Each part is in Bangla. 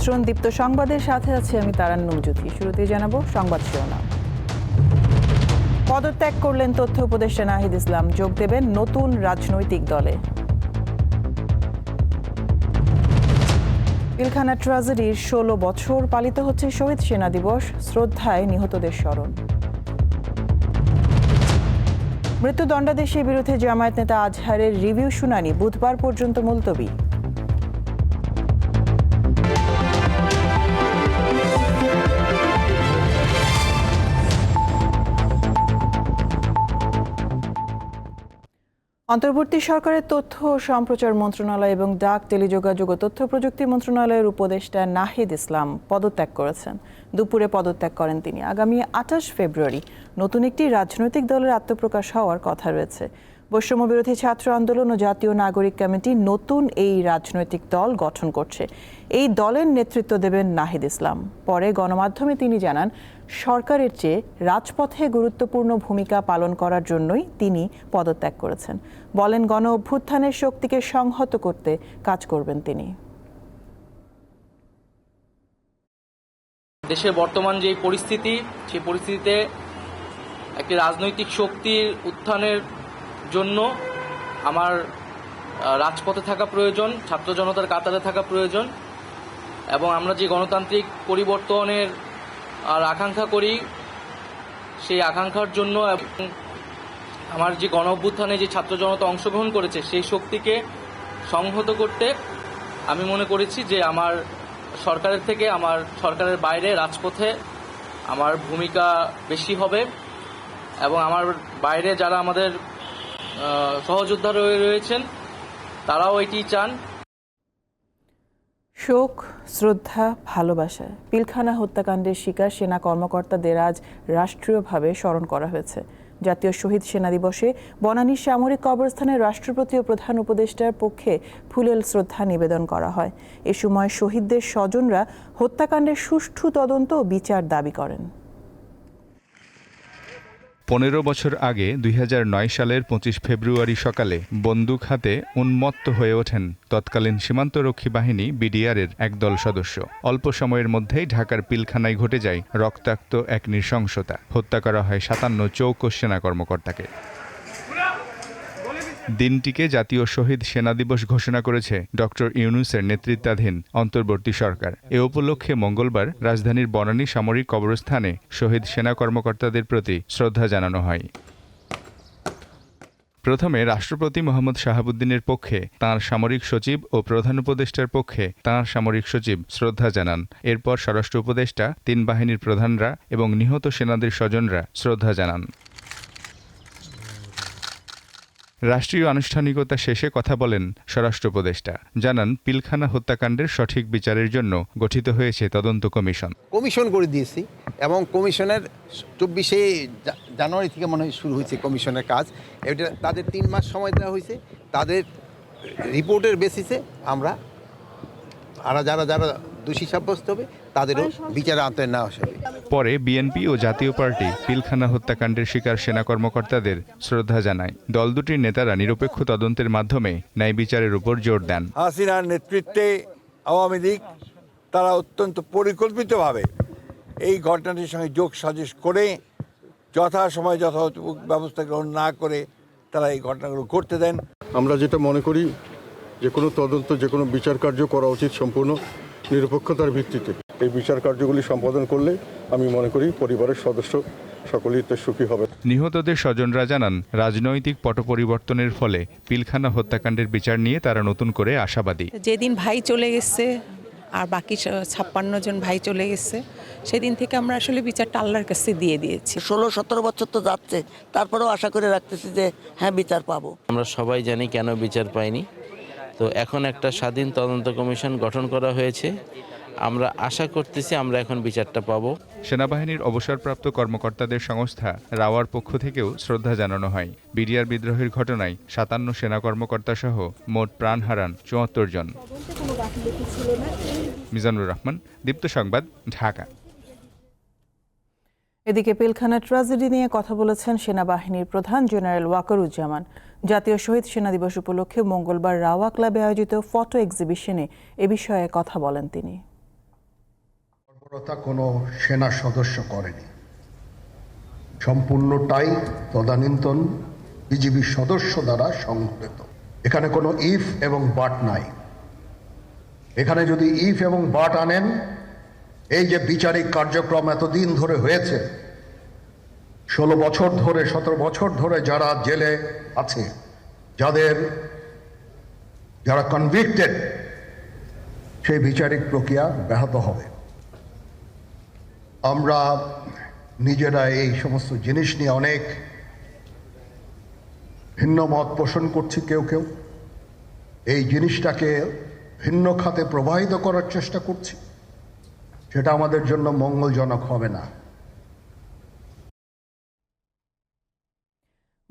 আমন্ত্রণ দীপ্ত সংবাদের সাথে আছে আমি তারান্নুম জ্যোতি শুরুতেই জানাব সংবাদ শিরোনাম। পদত্যাগ করলেন তথ্য উপদেষ্টা নাহিদ ইসলাম। যোগ দেবেন নতুন রাজনৈতিক দলে। পিলখানা ট্রাজেডির ষোলো বছর পালিত হচ্ছে শহীদ সেনা দিবস, শ্রদ্ধায় নিহতদের স্মরণ। মৃত্যুদণ্ডাদেশের বিরুদ্ধে জামায়াত নেতা আজহারের রিভিউ শুনানি। বুধবার পর্যন্ত মুলতবি। অন্তর্বর্তী সরকারের তথ্য ও সম্প্রচার মন্ত্রণালয় এবং ডাক, টেলিযোগাযোগ ও তথ্য প্রযুক্তি মন্ত্রণালয়ের উপদেষ্টা নাহিদ ইসলাম পদত্যাগ করেছেন। দুপুরে পদত্যাগ করেন তিনি। আগামী আঠাশ ফেব্রুয়ারি নতুন একটি রাজনৈতিক দলের আত্মপ্রকাশ হওয়ার কথা রয়েছে। বৈষম্য বিরোধী ছাত্র আন্দোলন ও জাতীয় নাগরিক কমিটি নতুন এই রাজনৈতিক দল গঠন করছে। এই দলের নেতৃত্ব দেবেন নাহিদ ইসলাম। পরে গণমাধ্যমে তিনি জানান, সরকারের চেয়ে রাজপথে গুরুত্বপূর্ণ ভূমিকা পালন করার জন্যই তিনি পদত্যাগ করেছেন। বলেন, গণ অভ্যুত্থানের শক্তিকে সংহত করতে কাজ করবেন তিনি। দেশের বর্তমান যে পরিস্থিতি, সেই পরিস্থিতিতে একটি রাজনৈতিক শক্তির উত্থানের জন্য আমার রাজপথে থাকা প্রয়োজন, ছাত্র জনতার কাতারে থাকা প্রয়োজন, এবং আমরা যে গণতান্ত্রিক পরিবর্তনের, আর আকাঙ্ক্ষা করি, সেই আকাঙ্ক্ষার জন্য আমার যে গণ অভ্যুত্থানে যে ছাত্র জনতা অংশগ্রহণ করেছে, সেই শক্তিকে সংহত করতে আমি মনে করেছি যে আমার সরকারের থেকে, আমার সরকারের বাইরে, রাজপথে আমার ভূমিকা বেশি হবে, এবং আমার বাইরে যারা আমাদের সহযোদ্ধা রয়ে রয়েছেন। তারাও এটি চান। শোক, শ্রদ্ধা, ভালোবাসা। পিলখানা হত্যাকাণ্ডের শিকার সেনা কর্মকর্তাদের আজ রাষ্ট্রীয়ভাবে স্মরণ করা হয়েছে। জাতীয় শহীদ সেনা দিবসে বনানী সামরিক কবরস্থানে রাষ্ট্রপতি ও প্রধান উপদেষ্টার পক্ষে ফুলেল শ্রদ্ধা নিবেদন করা হয়। এ সময় শহীদদের স্বজনরা হত্যাকাণ্ডের সুষ্ঠু তদন্ত ও বিচার দাবি করেন। পনেরো বছর আগে দুই হাজার নয় সালের পঁচিশ ফেব্রুয়ারি সকালে বন্দুক হাতে উন্মত্ত হয়ে ওঠেন তৎকালীন সীমান্তরক্ষী বাহিনী বিডিআরের একদল সদস্য। অল্প সময়ের মধ্যেই ঢাকার পিলখানায় ঘটে যায় রক্তাক্ত এক নৃশংসতা। হত্যা করা হয় সাতান্ন চৌকো সেনা কর্মকর্তাকে। দিনটিকে জাতীয় শহীদ সেনা দিবস ঘোষণা করেছে ডক্টর ইউনুসের নেতৃত্বাধীন অন্তর্বর্তী সরকার। এ উপলক্ষে মঙ্গলবার রাজধানীর বনানী সামরিক কবরস্থানে শহীদ সেনা কর্মকর্তাদের প্রতি শ্রদ্ধা জানানো হয়। প্রথমে রাষ্ট্রপতি মোহাম্মদ শাহাবুদ্দিনের পক্ষে তাঁর সামরিক সচিব ও প্রধান উপদেষ্টার পক্ষে তাঁর সামরিক সচিব শ্রদ্ধা জানান। এরপর স্বরাষ্ট্র উপদেষ্টা, তিন বাহিনীর প্রধানরা এবং নিহত সেনাদের স্বজনরা শ্রদ্ধা জানান। রাষ্ট্রীয় আনুষ্ঠানিকতা শেষে কথা বলেন স্বরাষ্ট্র উপদেষ্টা। জানান, পিলখানা হত্যাকাণ্ডের সঠিক বিচারের জন্য গঠিত হয়েছে তদন্ত কমিশন। কমিশন করে দিয়েছি এবং কমিশনের চব্বিশে জানুয়ারি থেকে মনে হয় শুরু হয়েছে কমিশনের কাজ। এটা তাদের তিন মাস সময় দেওয়া হয়েছে। তাদের রিপোর্টের বেসিসে আমরা আর, যারা যারা দোষী সাব্যস্ত হবে তাদেরও বিচারে আনতে না হবে পরে বিএনপি ও জাতীয় পার্টি পিলখানা হত্যাকাণ্ডের শিকার সেনা কর্মকর্তাদের শ্রদ্ধা জানায়। দল দুটির নেতারা নিরপেক্ষ তদন্তের মাধ্যমে ন্যায় বিচারের উপর জোর দেন। হাসিনার নেতৃত্বে আওয়ামী লীগ তারা অত্যন্ত পরিকল্পিতভাবে এই ঘটনাটির সঙ্গে যোগ সাজেশ করে যথাসময় যথাযথ ব্যবস্থা গ্রহণ না করে তারা এই ঘটনাগুলো করতে দেন। আমরা যেটা মনে করি যে কোনো তদন্ত যে কোনো বিচার কার্য করা উচিত সম্পূর্ণ নিরপেক্ষতার ভিত্তিতে। এই বিচার কার্যগুলি সম্পাদন করলে আমি মনে করি পরিবারের সদস্য সকলেই তো সুখী হবে। নিহতদের স্বজনরা জানান রাজনৈতিক পট পরিবর্তনের ফলে পিলখানা হত্যাকাণ্ডের বিচার নিয়ে তারা নতুন করে আশাবাদী। যেদিন ভাই চলে গেছে আর বাকি ছাপ্পান্ন জন ভাই চলে গেছে সেদিন থেকে আমরা আসলে বিচারটা আল্লাহর কাছে দিয়ে দিয়েছি। ষোলো সতেরো বছর তো যাচ্ছে তারপরেও আশা করে রাখতেছি যে হ্যাঁ বিচার পাবো। আমরা সবাই জানি কেন বিচার পাইনি। তো এখন একটা স্বাধীন তদন্ত কমিশন গঠন করা হয়েছে। আমরা আশা করতেছি আমরা এখন বিচারটা পাবো। সেনাবাহিনীর অবসরপ্রাপ্ত কর্মকর্তাদের সংস্থা রাওয়ার পক্ষ থেকেও শ্রদ্ধা জানানো হয়। বিডিআর বিদ্রোহের ঘটনায় সাতান্ন সেনা কর্মকর্তা সহ মোট প্রাণ হারান চুয়াত্তর জন। মিজানুর রহমান দীপ্ত সংবাদ ঢাকা। এদিকে পিলখানা ট্রাজেডি নিয়ে কথা বলেছেন সেনাবাহিনীর প্রধান জেনারেল ওয়াকারুজ্জামান। জাতীয় শহীদ সেনা দিবস উপলক্ষে মঙ্গলবার রাওয়া ক্লাবে আয়োজিত ফটো এক্সিবিশনে এ বিষয়ে কথা বলেন তিনি। তৎপরতা কোনো সেনা সদস্য করেনি। সম্পূর্ণটাই তদানীন্তন বিজিবি সদস্য দ্বারা সংঘটিত। এখানে কোনো ইফ এবং বাট নাই। এখানে যদি ইফ এবং বাট আনেন, এই যে বিচারিক কার্যক্রম এতদিন ধরে হয়েছে, ষোলো বছর ধরে, সতেরো বছর ধরে যারা জেলে আছে, যাদের যারা কনভিক্টেড সেই বিচারিক প্রক্রিয়া ব্যাহত হবে। আমরা নিজেরা এই সমস্ত জিনিস নিয়ে অনেক ভিন্ন মত পোষণ করছি কেউ কেউ। এই জিনিসটাকে ভিন্ন খাতে প্রবাহিত করার চেষ্টা করছি। সেটা আমাদের জন্য মঙ্গলজনক হবে না।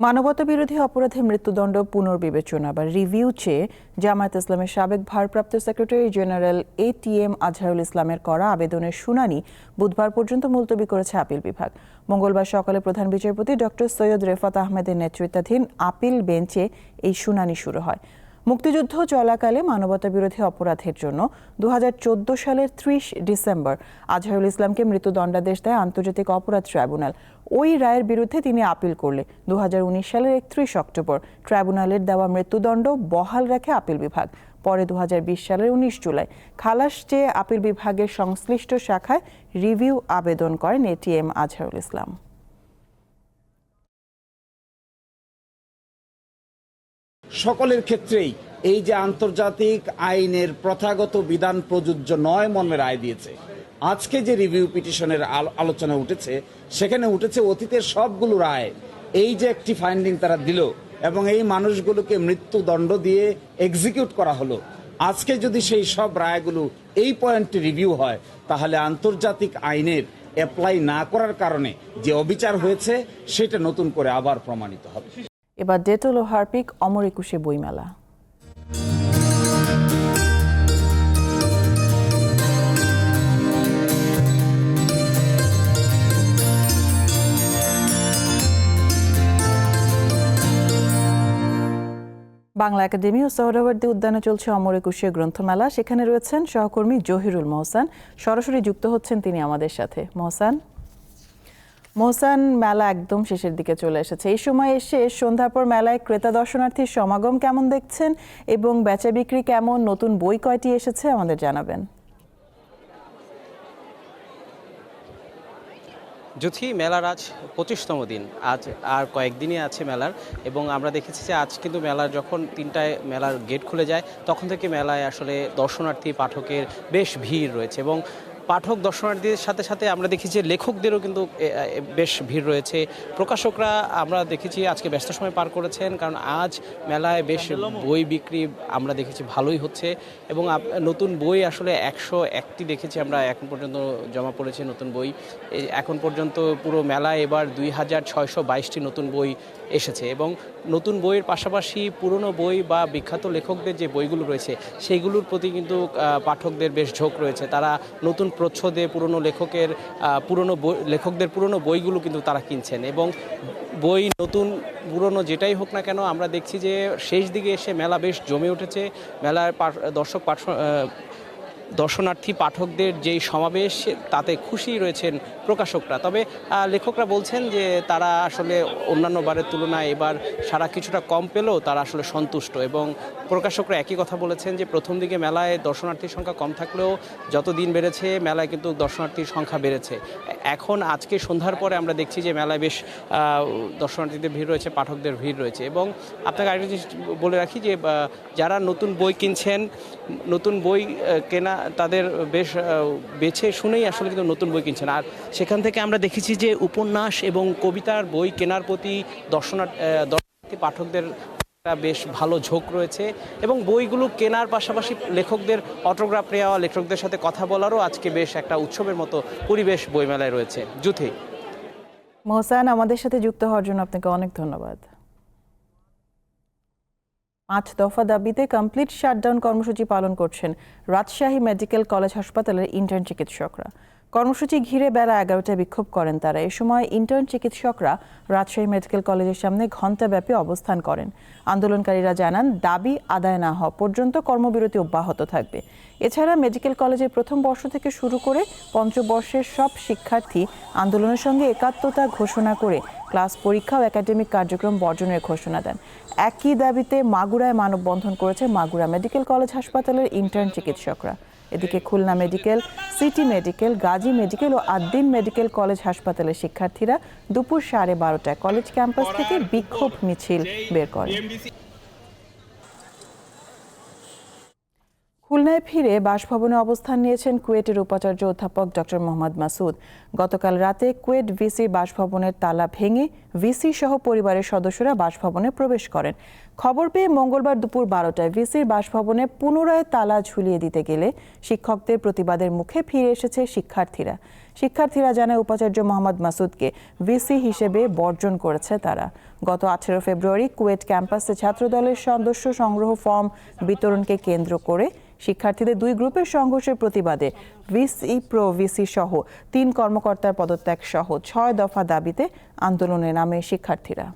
মানবতা বিরোধী অপরাধে মৃত্যুদণ্ড পুনর্বিবেচনা বা রিভিউ চেয়ে জামায়াত ইসলামের সাবেক ভারপ্রাপ্ত secretary general A T M Azharul ইসলামের করা আবেদনের শুনানি বুধবার পর্যন্ত মুলতবি করেছে আপিল বিভাগ। মঙ্গলবার সকালে প্রধান বিচারপতি ডক্টর সৈয়দ রেফাত আহমেদের নেতৃত্বাধীন আপিল বেঞ্চে এই শুনানি শুরু হয়। মুক্তিযুদ্ধ চলাকালে মানবতা বিরোধী অপরাধের জন্য দু হাজার চোদ্দ সালের ত্রিশ ডিসেম্বর আজহারুল ইসলামকে মৃত্যুদণ্ডাদেশ দেয় আন্তর্জাতিক অপরাধ ট্রাইব্যুনাল। ওই রায়ের বিরুদ্ধে তিনি আপিল করলে। দু হাজার উনিশ সালের একত্রিশ অক্টোবর ট্রাইব্যুনালের দেওয়া মৃত্যুদণ্ড বহাল রাখে আপিল বিভাগ। পরে দু হাজার বিশ সালের উনিশ জুলাই খালাস চেয়ে আপিল বিভাগের সংশ্লিষ্ট শাখায় রিভিউ আবেদন করেন এটিএম আজহারুল ইসলাম। সকলের ক্ষেত্রেই এই যে আন্তর্জাতিক আইনের প্রথাগত বিধান প্রযোজ্য নয় মর্মে রায় দিয়েছে। আজকে যে রিভিউ পিটিশনের আলো- আলোচনা উঠেছে, সেখানে উঠেছে অতীতের সবগুলো রায়। এই যে একটি ফাইন্ডিং তারা দিল এবং এই মানুষগুলোকে মৃত্যুদণ্ড দিয়ে এক্সিকিউট করা হলো। আজকে যদি সেই সব রায়গুলো এই পয়েন্টে রিভিউ হয়, তাহলে আন্তর্জাতিক আইনের অ্যাপ্লাই না করার কারণে যে অবিচার হয়েছে, সেটা নতুন করে আবার প্রমাণিত হবে। এবার ডেটল ও হারপিক অমর একুশে বইমেলা। বাংলা একাডেমি ও সোহরাওয়ার্দী উদ্যানে চলছে অমর একুশে গ্রন্থমেলা। সেখানে রয়েছেন সহকর্মী জহিরুল মহসান। সরাসরি যুক্ত হচ্ছেন তিনি আমাদের সাথে। মহসান? মোহসান মেলা একদম শেষের দিকে চলে এসেছে। এই সময় এসে সন্ধ্যার পর মেলায় ক্রেতা দর্শনার্থীর সমাগম কেমন দেখছেন এবং বেচা বিক্রি কেমন? নতুন বই কয়টি এসেছে? আমাদের জানাবেন। যুথি মেলার আজ পঁচিশতম দিন। আজ আর কয়েকদিনই আছে মেলার এবং আমরা দেখেছি যে আজ কিন্তু মেলার যখন তিনটায় মেলার গেট খুলে যায়, তখন থেকে মেলায় আসলে দর্শনার্থী, পাঠকের বেশ ভিড় রয়েছে এবং পাঠক, দর্শনার্থীদের সাথে সাথে আমরা দেখি যে লেখকদেরও কিন্তু বেশ ভিড় রয়েছে। প্রকাশকরা আমরা দেখেছি আজকে ব্যস্ত সময় পার করেছেন, কারণ আজ মেলায় বেশ বই বিক্রি আমরা দেখেছি, ভালোই হচ্ছে। এবং নতুন বই আসলে একশো একটি দেখেছি আমরা, এখন পর্যন্ত জমা পড়েছে নতুন বই। এখন পর্যন্ত পুরো মেলায় এবার দুই হাজার ছয়শো বাইশটি নতুন বই এসেছে। এবং নতুন বইয়ের পাশাপাশি পুরনো বই বা বিখ্যাত লেখকদের যে বইগুলো রয়েছে, সেইগুলোর প্রতি কিন্তু পাঠকদের বেশ ঝোঁক রয়েছে। তারা নতুন প্রচ্ছদে পুরনো লেখকের পুরনো লেখকদের পুরনো বইগুলো কিন্তু তারা কিনছেন এবং বই নতুন, পুরনো যেটাই হোক না কেন আমরা দেখছি যে শেষ দিকে এসে মেলা বেশ জমে উঠেছে। মেলার দর্শক পাঠ দর্শনার্থী, পাঠকদের যেই সমাবেশ, তাতে খুশি রয়েছেন প্রকাশকরা। তবে লেখকরা বলছেন যে তারা আসলে অন্যান্য বারের তুলনায় এবার সারা কিছুটা কম পেলেও তারা আসলে সন্তুষ্ট এবং প্রকাশকরা একই কথা বলেছেন যে প্রথম দিকে মেলায় দর্শনার্থীর সংখ্যা কম থাকলেও যত দিন বেড়েছে, মেলায় কিন্তু দর্শনার্থীর সংখ্যা বেড়েছে। এখন আজকে সন্ধ্যার পরে আমরা দেখছি যে মেলায় বেশ দর্শনার্থীদের ভিড় রয়েছে, পাঠকদের ভিড় রয়েছে এবং আপনাকে আরেকটা জিনিস বলে রাখি যে যারা নতুন বই কিনছেন, নতুন বই কেনা তাদের বেশ বেছে শুনেই আসলে কিন্তু নতুন বই কিনছেন। আর সেখান থেকে আমরা দেখেছি যে উপন্যাস এবং কবিতার বই কেনার প্রতি দর্শনার্থী দর্শনার্থী পাঠকদের একটা বেশ ভালো ঝোঁক রয়েছে এবং বইগুলো কেনার পাশাপাশি লেখকদের অটোগ্রাফ নেওয়া, লেখকদের সাথে কথা বলারও আজকে বেশ একটা উৎসবের মতো পরিবেশ বইমেলায় রয়েছে। জুথি। মোহসান, আমাদের সাথে যুক্ত হওয়ার জন্য আপনাকে অনেক ধন্যবাদ। পাঁচ দফা দাবিতে কমপ্লিট শাটডাউন কর্মসূচি পালন করছেন রাজশাহী মেডিকেল কলেজ হাসপাতালের ইন্টার্ন চিকিৎসকরা। কর্মসূচি ঘিরে বেলা এগারোটায় বিক্ষোভ করেন তারা। এ সময় ইন্টার্ন চিকিৎসকরা রাজশাহী মেডিকেল কলেজের সামনে ঘণ্টাব্যাপী অবস্থান করেন। আন্দোলনকারীরা জানান, দাবি আদায় না হওয়া পর্যন্ত কর্মবিরতি অব্যাহত থাকবে। এছাড়া মেডিকেল কলেজের প্রথম বর্ষ থেকে শুরু করে পঞ্চবর্ষের সব শিক্ষার্থী আন্দোলনের সঙ্গে একাত্মতা ঘোষণা করে ক্লাস পরীক্ষা ও একাডেমিক কার্যক্রম বর্জনের ঘোষণা দেন। একই দাবিতে মাগুরায় মানববন্ধন করেছে মাগুরা মেডিকেল কলেজ হাসপাতালের ইন্টার্ন চিকিৎসকরা। এদিকে Khulna medical, city medical, Gazi medical ও আদ্দিন মেডিকেল কলেজ হাসপাতালের শিক্ষার্থীরা দুপুর সাড়ে বারোটায় কলেজ ক্যাম্পাস থেকে বিক্ষোভ মিছিল বের করে। খুলনায় ফিরে বাসভবনে অবস্থান নিয়েছেন কুয়েটের উপাচার্য অধ্যাপক ডক্টর মোহাম্মদ মাসুদ। গতকাল রাতে কুয়েট ভিসি বাসভবনের তালা ভেঙে ভিসি সহ পরিবারের সদস্যরা বাসভবনে প্রবেশ করেন। খবর পেয়ে মঙ্গলবার দুপুর বারোটায় ভিসির বাসভবনে পুনরায় তালা ঝুলিয়ে দিতে গেলে শিক্ষকদের প্রতিবাদের মুখে ফিরে এসেছে শিক্ষার্থীরা। শিক্ষার্থীরা জানায় উপাচার্য মোহাম্মদ মাসুদকে ভিসি হিসেবে বর্জন করেছে তারা। গত আঠেরো ফেব্রুয়ারি কুয়েট ক্যাম্পাসে ছাত্রদলের সদস্য সংগ্রহ ফর্ম বিতরণকে কেন্দ্র করে শিক্ষার্থীদের দুই গ্রুপের সংঘর্ষের প্রতিবাদে ভিসি প্রো, ভিসি সহ তিন কর্মকর্তার পদত্যাগ সহ ছয় দফা দাবিতে আন্দোলনে নামে শিক্ষার্থীরা।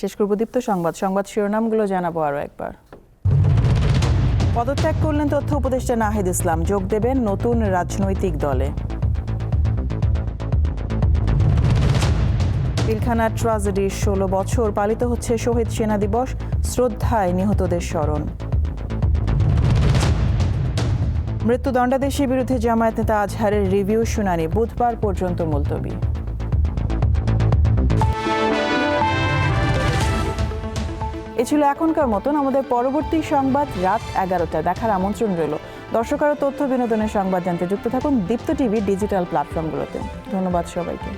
শেষ করব দীপ্ত সংবাদ। সংবাদ শিরোনামগুলো জানাব আরও একবার। পদত্যাগ করলেন তথ্য উপদেষ্টা নাহিদ ইসলাম। যোগ দেবেন নতুন রাজনৈতিক দলে। পিলখানার ট্রাজেডির ষোলো বছর পালিত হচ্ছে শহীদ সেনা দিবস, শ্রদ্ধায় নিহতদের স্মরণ। মৃত্যুদণ্ডাদেশের বিরুদ্ধে জামায়াত নেতা আজহারের রিভিউ শুনানি, বুধবার পর্যন্ত মুলতবি। এ ছিল এখনকার মতন, আমাদের পরবর্তী সংবাদ রাত এগারোটায় দেখার আমন্ত্রণ রইল। দর্শক আরও তথ্য, বিনোদনের সংবাদ জানতে যুক্ত থাকুন দীপ্ত টিভি ডিজিটাল প্ল্যাটফর্মগুলোতে। ধন্যবাদ সবাইকে।